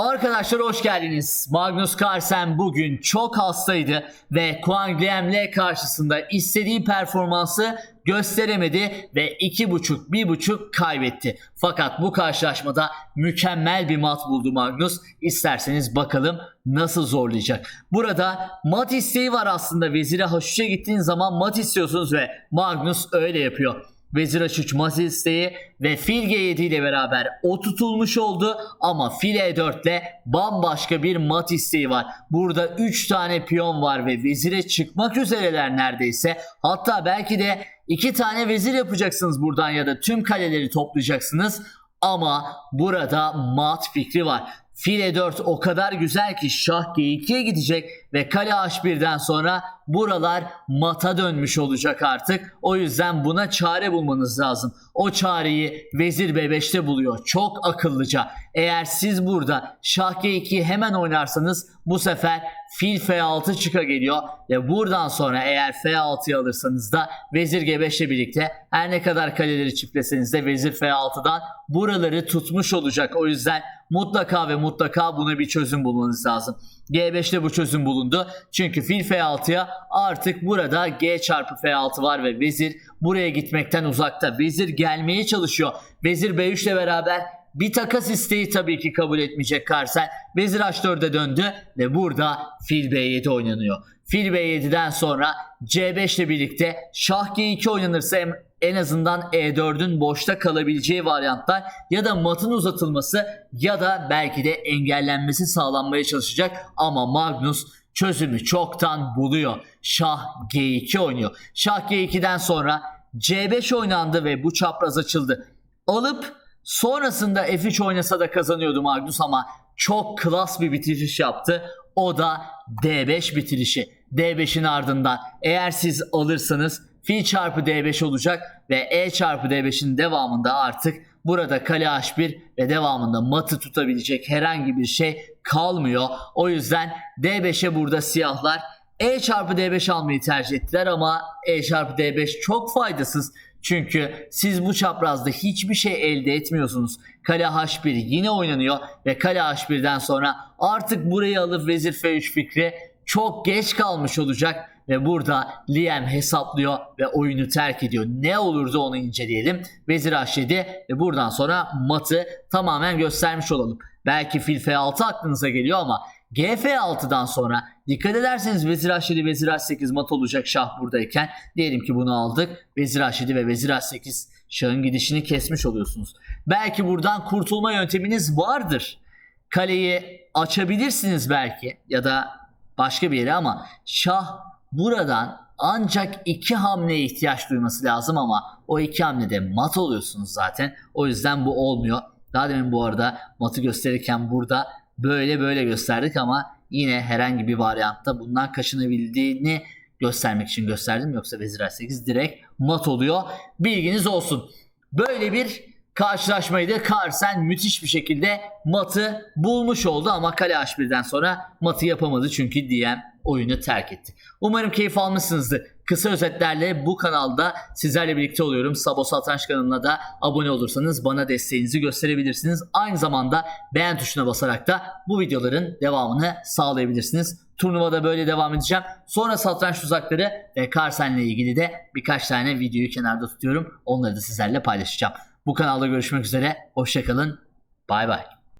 Arkadaşlar hoş geldiniz. Magnus Carlsen bugün çok hastaydı ve Kuang Liem'le karşısında istediği performansı gösteremedi ve 2.5-1.5 kaybetti. Fakat bu karşılaşmada mükemmel bir mat buldu Magnus. İsterseniz bakalım nasıl zorlayacak. Burada mat isteği var aslında. Vezire H3'e gittiğin zaman mat istiyorsunuz ve Magnus öyle yapıyor. Vezir H3 mat isteği ve fil G7 ile beraber o tutulmuş oldu ama fil E4 ile bambaşka bir mat isteği var. Burada 3 tane piyon var ve vezire çıkmak üzereler neredeyse. Hatta belki de 2 tane vezir yapacaksınız buradan ya da tüm kaleleri toplayacaksınız. Ama burada mat fikri var. Fil E4 o kadar güzel ki şah G2'ye gidecek ve kale H1'den sonra buralar mata dönmüş olacak artık. O yüzden buna çare bulmanız lazım. O çareyi vezir B5'te buluyor. Çok akıllıca. Eğer siz burada şah G2'yi hemen oynarsanız bu sefer fil F6 çıka geliyor ve buradan sonra eğer F6'yı alırsanız da vezir G5 ile birlikte her ne kadar kaleleri çiftleseniz de vezir F6'dan buraları tutmuş olacak. O yüzden mutlaka ve mutlaka buna bir çözüm bulmanız lazım. G5'te bu çözüm bulundu. Çünkü fil F6'ya artık burada G çarpı F6 var ve vezir buraya gitmekten uzakta. Vezir gelmeye çalışıyor. Vezir B3 ile beraber bir takas isteği tabii ki kabul etmeyecek Karsen. Vezir H4'e döndü ve burada fil B7 oynanıyor. Fil B7'den sonra C5 ile birlikte şah G2 oynanırsa en azından E4'ün boşta kalabileceği varyantlar ya da matın uzatılması ya da belki de engellenmesi sağlanmaya çalışacak ama Magnus çözümü çoktan buluyor. Şah G2 oynuyor. Şah G2'den sonra C5 oynandı ve bu çapraz açıldı. Alıp sonrasında F3 oynasa da kazanıyordu Magnus ama çok klas bir bitiriş yaptı. O da D5 bitirişi. D5'in ardından eğer siz alırsanız fil çarpı D5 olacak ve E çarpı D5'in devamında artık burada kale H1 ve devamında matı tutabilecek herhangi bir şey kalmıyor. O yüzden D5'e burada siyahlar E çarpı D5 almayı tercih ettiler ama E çarpı D5 çok faydasız. Çünkü siz bu çaprazda hiçbir şey elde etmiyorsunuz. Kale H1 yine oynanıyor ve kale H1'den sonra artık burayı alıp vezir F3 fikri çok geç kalmış olacak ve burada Liam hesaplıyor ve oyunu terk ediyor. Ne olurdu onu inceleyelim. Vezir H7 ve buradan sonra matı tamamen göstermiş olalım. Belki fil F6 aklınıza geliyor ama GF6'dan sonra dikkat ederseniz Vezir H7, Vezir H8 mat olacak şah buradayken diyelim ki bunu aldık. Vezir H7 ve Vezir H8 şahın gidişini kesmiş oluyorsunuz. Belki buradan kurtulma yönteminiz vardır. Kaleyi açabilirsiniz belki ya da başka bir yere ama şah buradan ancak iki hamleye ihtiyaç duyması lazım ama o iki hamlede mat oluyorsunuz zaten. O yüzden bu olmuyor. Daha demin bu arada matı gösterirken burada böyle böyle gösterdik ama yine herhangi bir varyantta bundan kaçınabildiğini göstermek için gösterdim. Yoksa Vezir A8 direkt mat oluyor. Bilginiz olsun. Böyle bir karşılaşmaydı. Carlsen müthiş bir şekilde matı bulmuş oldu ama kale H1'den sonra matı yapamadı çünkü DM oyunu terk etti. Umarım keyif almışsınızdır. Kısa özetlerle bu kanalda sizlerle birlikte oluyorum. Sabo Satranç kanalına da abone olursanız bana desteğinizi gösterebilirsiniz. Aynı zamanda beğen tuşuna basarak da bu videoların devamını sağlayabilirsiniz. Turnuvada böyle devam edeceğim. Sonra satranç tuzakları ve Carlsen'le ilgili de birkaç tane videoyu kenarda tutuyorum. Onları da sizlerle paylaşacağım. Bu kanalda görüşmek üzere. Hoşçakalın. Bay bay.